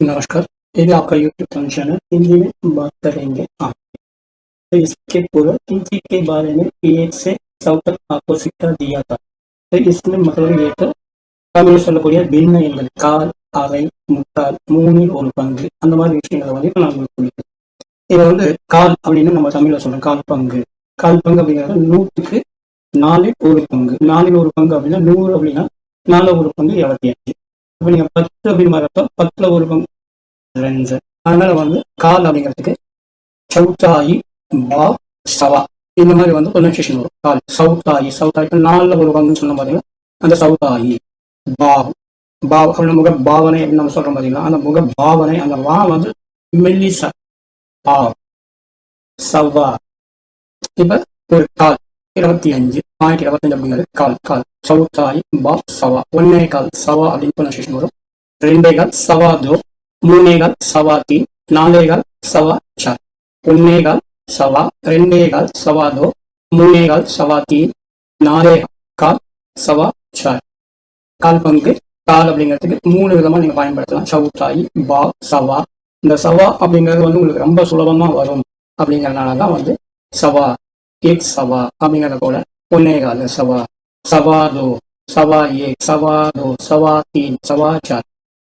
नमस्कार ये भी आपका यूट्यूब चैनल हिंदी में बात करेंगे आप तो इसके पूर्व हिंदी के बारे में एक से सौ तक आपको शिक्षा दिया था तो इसमें मतलब ये तो தமிழ் சொல்லக்கூடிய பின்ன எண்கள் கால் அரை முக்கால் மூணில் ஒரு பங்கு அந்த மாதிரி விஷயங்களை வந்து இப்போ நான் உங்களுக்கு சொல்லிட்டேன் இதை வந்து கால் அப்படின்னு நம்ம தமிழ்ல சொல்றோம் கால் பங்கு கால் பங்கு அப்படிங்கிறது நூற்றுக்கு நாலில் ஒரு பங்கு நாலில் ஒரு பங்கு அப்படின்னா நூறு அப்படின்னா நாலு ஒரு பங்கு இருபத்தி அஞ்சு இப்போ நீங்க பத்து அப்படின்னு பத்துல ஒரு பங்கு ரெண்டு அதனால வந்து கால் அப்படிங்கிறதுக்கு சவுத்தாயி பா சவா. இந்த மாதிரி வந்து ப்ரொனன்சியேஷன் வரும். கால் சவுத்தாயி சவுத்தாயி இப்ப நாலுல ஒரு பங்குன்னு சொன்ன பாத்தீங்கன்னா அந்த சவுத்தாயி பாவ். பாவ் அப்படின்னு முக பாவனை அப்படின்னு நம்ம சொல்றோம் பார்த்தீங்கன்னா அந்த முக பாவனை அந்த வா வந்து மெல்லிசா. பாவ் சவா. இப்ப ஒரு கால். இருபத்தி அஞ்சு பாயிண்ட் இருபத்தஞ்சு அப்படிங்கிறது கால் கால். சவுத்தாய் பா சவா. ஒன்னே கால் சவா அப்படின்னு ப்ரொனன்சியேஷன் வரும். ரெண்டே கால் சவா தோ. மூணே கால் சவா தீன் நாலே கால் சவா சார் ஒன்னே கால் சவா. ரெண்டே கால் சவா தோ. மூணே கால் சவா தீன் நாலே கால் சவா சார் கால் பங்கு கால் அப்படிங்கிறதுக்கு மூணு விதமா நீங்க பயன்படுத்தலாம். சவுத்தாயி பா சவா. இந்த சவா அப்படிங்கிறது வந்து உங்களுக்கு ரொம்ப சுலபமா வரும் அப்படிங்கறதுனால தான் வந்து சவா ஏக் சவா அப்படிங்கறத போல ஒன்னே கால் சவா சவா தோ சவா ஏக் சவா தோ சவா தீன் சவா சார்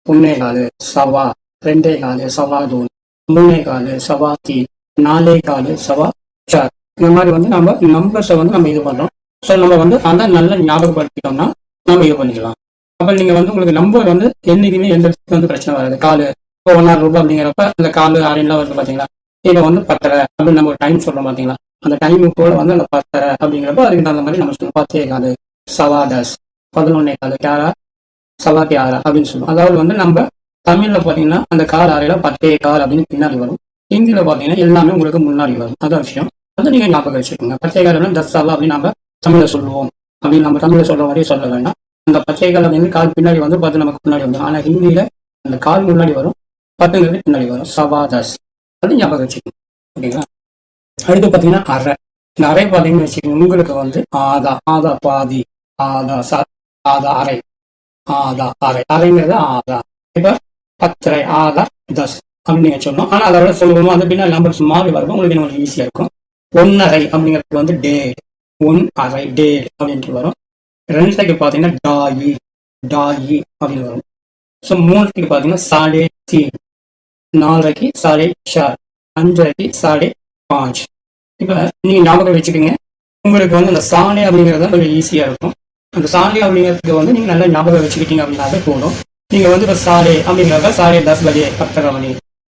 ஒன்னே காலு சவா ரெண்டே காலு சவா தோ மூணே காலு சவா தீன் நாலே காலு சவா சார் இந்த மாதிரி வந்து நம்ம நம்பர்ஸை வந்து நம்ம இது பண்ணோம் ஸோ நம்ம வந்து அதை நல்லா ஞாபகப்படுத்திட்டோம்னா நம்ம இது பண்ணிக்கலாம் அப்போ நீங்க வந்து உங்களுக்கு நம்பர் வந்து என்றைக்குமே எந்த இடத்துக்கு வந்து பிரச்சனை வராது காலு இப்போ ஒன்னாயிரம் ரூபாய் அப்படிங்கிறப்ப அந்த காலு ஆறுலாம் வருது பாத்தீங்களா இப்போ வந்து பத்தரை அப்படின்னு நம்ம டைம் சொல்றோம் பாத்தீங்களா அந்த டைம் கூட வந்து அந்த பத்தரை அப்படிங்கிறப்ப அதுக்கு தகுந்த மாதிரி நம்ம சொல்லுவோம். பத்தே காலு சவாதஸ் பதினொன்னே காலு கேரா சவாத்தி ஆறா அப்படின்னு சொல்லுவோம். அதாவது வந்து நம்ம தமிழ்ல பாத்தீங்கன்னா அந்த கார் ஆறையில பத்தே கால் அப்படின்னு பின்னாடி வரும். ஹிந்தியில பாத்தீங்கன்னா எல்லாமே உங்களுக்கு முன்னாடி வரும். அதான் விஷயம். அதை நீங்க ஞாபகம் வச்சுக்கோங்க. பச்சை கால் தஸ் சவா அப்படின்னு நம்ம தமிழ்ல சொல்லுவோம். அப்படின்னு நம்ம தமிழ்ல சொல்ற மாதிரியே சொல்ல வேண்டாம். அந்த பச்சை கால் அப்படின்னு கால் பின்னாடி வந்து பத்து நமக்கு முன்னாடி வந்துடும் ஆனா ஹிந்தியில அந்த கால் முன்னாடி வரும். பத்துங்கிறது பின்னாடி வரும். சவாதாஸ் அது ஞாபகம் வச்சுக்கணும் ஓகேங்களா? அடுத்து பாத்தீங்கன்னா அரை இந்த அரை பாத்தீங்கன்னு வச்சுக்கோங்க உங்களுக்கு வந்து ஆதா ஆதா பாதி ஆதா சா ஆதா அரை ஆதா அரை அரைங்கிறது ஆதா. இப்ப பத்தரை ஆதா தஸ் அப்படின்னு சொல்லணும். ஆனா அதை விட சொல்லுவோம் அது பின்னாடி நம்பர்ஸ் மாறி வரும் உங்களுக்கு இன்னும் ஈஸியா இருக்கும். ஒன்னரை அப்படிங்கிறது வந்து டேட். ஒன் அரை டேட் அப்படின்ட்டு வரும். ரெண்டுக்கு பார்த்தீங்கன்னா டாயி டாயி அப்படின்னு வரும். ஸோ மூணுக்கு பார்த்தீங்கன்னா சாடே தீ நாலரைக்கு சாடே சார் அஞ்சரைக்கு சாடே பாஞ்ச். இப்போ நீங்கள் ஞாபகம் வச்சுக்கோங்க. உங்களுக்கு வந்து அந்த சாணி அப்படிங்கிறது கொஞ்சம் ஈஸியாக இருக்கும். அந்த சாணி அப்படிங்கிறதுக்கு வந்து நீங்கள் நல்லா ஞாபகம் வச்சுக்கிட்டீங்க அப்படின்னாவே போதும். நீங்கள் வந்து இப்போ சாலை அப்படிங்கிறப்ப சாடே தஸ் பஜே பத்தரை மணி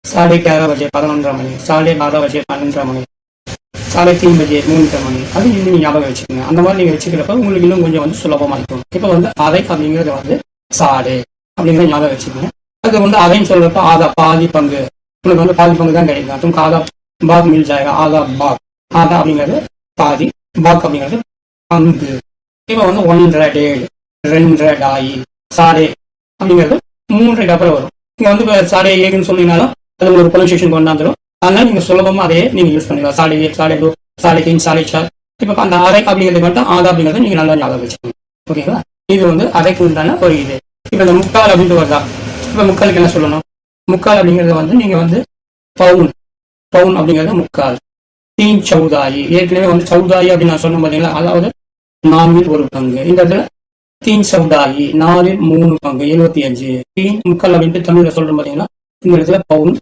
சாலை கேர பஜே பதினொன்றரை மணி சாலை பாரா பஜே பன்னெண்டரை மணி சாலை தீன் பஜே மூணு மணி அது நீங்கள் ஞாபகம் வச்சுக்கோங்க. அந்த மாதிரி நீங்கள் வச்சுக்கிறப்ப உங்களுக்கு இன்னும் கொஞ்சம் வந்து சுலபமாக இருக்கும். இப்போ வந்து அரை அப்படிங்கிறது வந்து சாடே அப்படிங்கிறத ஞாபகம் வச்சுக்கோங்க. அது வந்து அதைன்னு சொல்கிறப்ப ஆதா பாதி பங்கு. உனக்கு வந்து பாதி பங்கு தான் கிடைக்கும். அதுவும் ஆதா பாக் மில் ஜாயகா ஆதா பாக். ஆதா அப்படிங்கிறது பாதி பாக் அப்படிங்கிறது பங்கு இப்போ வந்து ஒன்றரை டேடு ரெண்டரை டாயி சாடே அப்படிங்கிறது மூன்றரைக்கு அப்புறம் வரும். நீங்கள் வந்து இப்போ சாடே ஏகுன்னு சொன்னீங்கனாலும் அது உங்களுக்கு ப்ரொனன்சியேஷன் கொண்டாந்துடும் அதனால நீங்கள் சுலபமாக அதையே நீங்கள் யூஸ் பண்ணிக்கலாம். சாடே ஏக் சாடே டூ சாடே தீன் சாடே சார். இப்போ அந்த அரை அப்படிங்கிறது மட்டும் ஆதா அப்படிங்கிறது நீங்கள் நல்லா ஞாபகம் வச்சுக்கணும் ஓகேங்களா? இது வந்து அரைக்கு உண்டான ஒரு இது. இப்போ இந்த முக்கால் அப்படின்ட்டு வருதா? இப்போ முக்காலுக்கு என்ன சொல்லணும்? முக்கால் அப்படிங்கிறது வந்து நீங்கள் வந்து பவுன். பவுன் அப்படிங்கிறது முக்கால். தீன் சௌதாயி. ஏற்கனவே வந்து சௌதாயி அப்படின்னு நான் சொன்னேன் பார்த்தீங்களா அதாவது நான்கில் ஒரு பங்கு. இந்த இடத்துல தீன் சௌதாயி நாலில் மூணு பங்கு. எழுபத்தி அஞ்சு. தீன் முக்கால் அப்படின்ட்டு தமிழ்ல சொல்றோம் பார்த்தீங்கன்னா இந்த இடத்துல பவுன்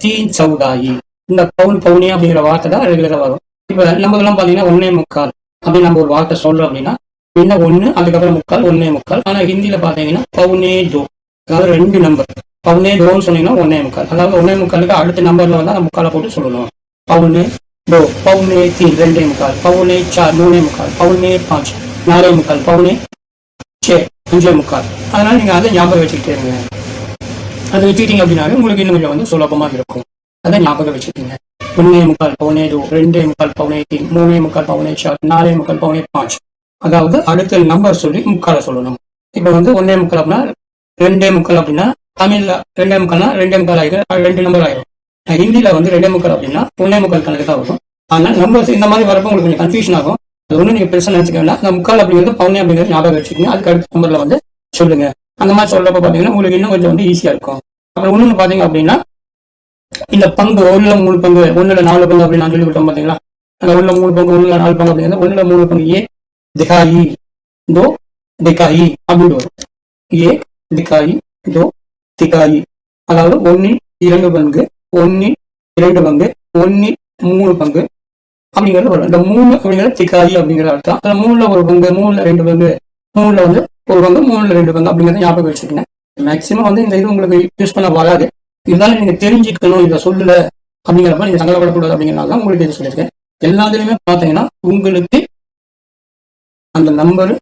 தீன் சௌதாயி. இந்த பவுன் பவுனி அப்படிங்கிற வார்த்தை தான் ரெகுலராக வரும். இப்போ நம்ம பார்த்தீங்கன்னா ஒன்னே முக்கால் அப்படின்னு நம்ம ஒரு வார்த்தை சொல்றோம் அப்படின்னா என்ன ஒன்று அதுக்கப்புறம் முக்கால் ஒன்னே முக்கால். ஆனால் ஹிந்தியில பார்த்தீங்கன்னா பவுனே டோ அதாவது ரெண்டு நம்பர் பவுனே தோன்னு சொன்னீங்கன்னா ஒன்னே முக்கால். அதாவது ஒன்னே முக்காலுக்கு அடுத்த நம்பர்ல வந்து அந்த முக்காலை போட்டு சொல்லணும். பவுனே டோ பவுனே தீன் ரெண்டே முக்கால். பவுனே சார் மூணே முக்கால். பவுனே பாஞ்ச் நாலே முக்கால். பவுனே சே அஞ்சே முக்கால். அதனால நீங்க அதை ஞாபகம் வச்சுக்கிட்டே இருங்க. அதை வச்சுக்கிட்டீங்க அப்படின்னாலே உங்களுக்கு இன்னும் கொஞ்சம் வந்து சுலபமா இருக்கும். அதை ஞாபகம் வச்சுக்கோங்க. ஒன்னே முக்கால் பவுனே டோ ரெண்டே முக்கால் பவுனே தீன் மூணே முக்கால் பவுனே சார் நாலே முக்கால் பவுனே பாஞ்ச். அதாவது அடுத்த நம்பர் சொல்லி முக்கால சொல்லணும். இப்போ வந்து ஒன்னே முக்கால் அப்படின்னா ரெண்டே முக்கால் அப்படின்னா தமிழ்ல ரெண்டே முக்கால்னா ரெண்டே முக்கால் ஆயிரும் ரெண்டு நம்பர் ஆயிரும். ஹிந்தியில வந்து ரெண்டே முக்கால் அப்படின்னா ஒன்னே முக்கால் கணக்கு தான் வரும். ஆனால் நம்பர்ஸ் இந்த மாதிரி வரப்போ உங்களுக்கு கொஞ்சம் கன்ஃபியூஷன் ஆகும். அது ஒன்றும் நீங்க பெருசா நினைச்சுக்க வேண்டாம். அந்த முக்கால் அப்படிங்கிறது பவுனே அப்படிங்கிறது ஞாபகம் வச்சுக்கோங்க. அதுக்கு அடுத்த நம்பர்ல வந்து சொல்லுங்க. அந்த மாதிரி சொல்றப்ப பாத்தீங்கன்னா உங்களுக்கு இன்னும் கொஞ்சம் வந்து ஈஸியா இருக்கும். அப்புறம் இன்னொன்று பார்த்தீங்க அப்படின்னா இந்த பங்கு ஒண்ணுல மூணு பங்கு ஒண்ணுல நாலு பங்கு அப்படின்னு நான் கொடுத்தோம் பார்த்தீங்களா அந்த ஒண்ணுல மூணு பங்கு ஒண்ணுல நாலு பங்கு அப்படிங்கிறது ஒண்ணுல மூணு பங்கு ஏ திகாயி தோ திகாயி அப்படின்னு வரும். ஏ திகாயி தோ திகாயி அதாவது ஒன்னின் இரண்டு பங்கு ஒன்னின் இரண்டு பங்கு ஒன்னின் மூணு பங்கு. அப்படிங்கிறது வரும் இந்த மூணு அப்படிங்கிறது திகாயி அப்படிங்கிற அர்த்தம். அந்த மூணுல ஒரு பங்கு மூணுல ரெண்டு பங்கு மூணுல வந்து ஒரு பங்கு மூணுல ரெண்டு பங்கு அப்படிங்கிறத ஞாபகம் வச்சிருக்கேன் மேக்சிமம் வந்து இந்த இது உங்களுக்கு யூஸ் பண்ண வராது. இருந்தாலும் நீங்க தெரிஞ்சுக்கணும் இதை சொல்லல அப்படிங்கிறப்ப நீங்க சங்கடப்படக்கூடாது அப்படிங்கிறனால தான் உங்களுக்கு இது சொல்லியிருக்கேன். எல்லாத்துலயுமே பாத்தீங்கன்னா உங்களுக்கு அந்த நம்பர்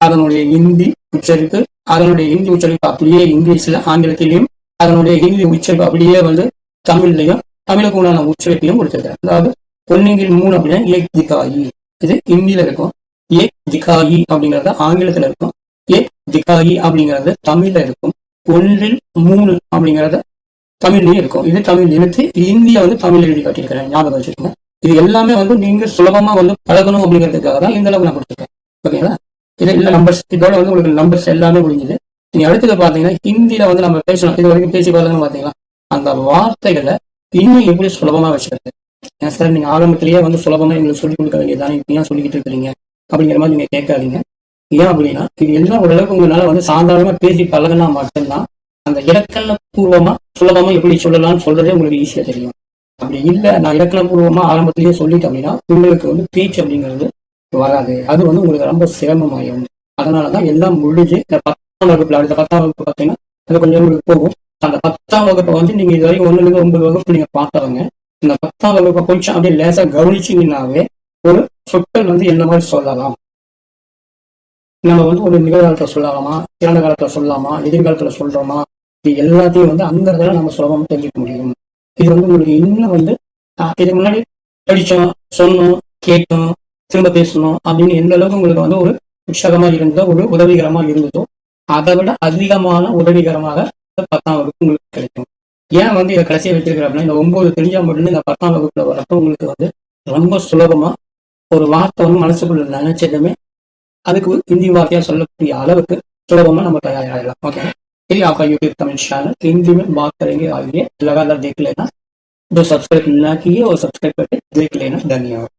அதனுடைய இந்தி உச்சரிப்பு அதனுடைய ஹிந்தி உச்சரிப்பு அப்படியே இங்கிலீஷ்ல ஆங்கிலத்திலையும் அதனுடைய ஹிந்தி உச்சரிப்பு அப்படியே வந்து தமிழ்லையும் தமிழுக்கு உண்டான உச்சரிப்பையும் கொடுத்திருக்கிறேன் அதாவது பொன்னிங்கில் மூணு அப்படின்னா ஏக் திகாயி. இது ஹிந்தியில இருக்கும். ஏக் திகாயி அப்படிங்கறது ஆங்கிலத்துல இருக்கும். ஏக் திகாயி அப்படிங்கறது தமிழ்ல இருக்கும். ஒன்றில் மூணு அப்படிங்கறது தமிழ்லயும் இருக்கும். இது தமிழ் எழுத்து. இந்தியா வந்து தமிழ் எழுதி காட்டியிருக்கிறேன் ஞாபகம் வச்சுக்கோங்க. இது எல்லாமே வந்து நீங்க சுலபமா வந்து பழகணும் அப்படிங்கிறதுக்காக தான் இந்த அளவுக்கு நான் கொடுத்துருக்கேன். ஓகேங்களா? இது இல்ல நம்பர்ஸ் இதோட வந்து உங்களுக்கு நம்பர்ஸ் எல்லாமே முடிஞ்சது நீ அடுத்தது பாத்தீங்கன்னா ஹிந்தியில வந்து நம்ம பேசணும். இது வரைக்கும் பேசி பார்த்தோம்னு பாத்தீங்கன்னா அந்த வார்த்தைகளை இன்னும் எப்படி சுலபமா வச்சுக்கிறது? ஏன் சார் நீங்க ஆரம்பத்திலேயே வந்து சுலபமா எங்களுக்கு சொல்லிக் கொடுக்க வேண்டியதானே இப்ப ஏன் சொல்லிக்கிட்டு இருக்கிறீங்க? அப்படிங்கிற மாதிரி நீங்க கேட்காதீங்க. ஏன் அப்படின்னா இது எல்லாம் ஓரளவுக்கு உங்களால வந்து சாதாரணமா பேசி பழகினா மட்டும்தான் அந்த இலக்கண பூர்வமா சுலபமா எப்படி சொல்லலாம்னு சொல்றதே உங்களுக்கு ஈஸியா தெரியும். அப்படி இல்லை நான் இலக்கண பூர்வமா ஆரம்பத்திலேயே சொல்லிட்டேன் அப்படின்னா உங்களுக்கு வந்து பேச்சு அப்படிங்கிறது வராது. அது வந்து உங்களுக்கு ரொம்ப சிரமமாயிரும். அதனாலதான் எல்லாம் முடிஞ்சு இந்த பத்தாம் வகுப்புல அடுத்த பத்தாம் வகுப்பு பார்த்தீங்கன்னா அது கொஞ்சம் உங்களுக்கு போகும். அந்த பத்தாம் வகுப்பை வந்து நீங்க இது வரைக்கும் ஒண்ணுல இருந்து ஒன்பது வகுப்பு நீங்க பார்த்தவங்க இந்த பத்தாம் வகுப்பை கொஞ்சம் அப்படியே லேசா கவனிச்சீங்கன்னாவே ஒரு சொற்கள் வந்து என்ன மாதிரி சொல்லலாம்? நம்ம வந்து ஒரு நிகழ்காலத்துல சொல்லலாமா? இறந்த காலத்துல சொல்லலாமா? எதிர்காலத்துல சொல்றோமா? இது எல்லாத்தையும் வந்து அந்த இடத்துல நம்ம சுலபமா தெரிஞ்சுக்க முடியும். இது வந்து உங்களுக்கு இன்னும் வந்து இதுக்கு முன்னாடி படிச்சோம் சொன்னோம் கேட்டோம் திரும்ப பேசணும் அப்படின்னு எந்த அளவுக்கு உங்களுக்கு வந்து ஒரு உற்சாகமா இருந்ததோ ஒரு உதவிகரமா இருந்ததோ அதை விட அதிகமான உதவிகரமாக இந்த பத்தாம் வகுப்பு உங்களுக்கு கிடைக்கும் ஏன் வந்து இதை கடைசியா வச்சிருக்கிறேன் அப்படின்னா இந்த ஒன்பது தெரிஞ்சா மட்டும் இந்த பத்தாம் வகுப்புல வரப்போ உங்களுக்கு வந்து ரொம்ப சுலபமா ஒரு வார்த்தை வந்து மனசுக்குள்ள நினைச்சதுமே அதுக்கு हिंदी वाक्य சொல்லக்கூடிய அளவுக்கு सुलभमा நம்ம तैयार ओके ये आपका यूट्यूब कमेंट चैनल हिंदी में बात करेंगे आइए लगातार देख लेना जो सब्सक्राइब ना किए और सब्सक्राइब करके देख लेना धन्यवाद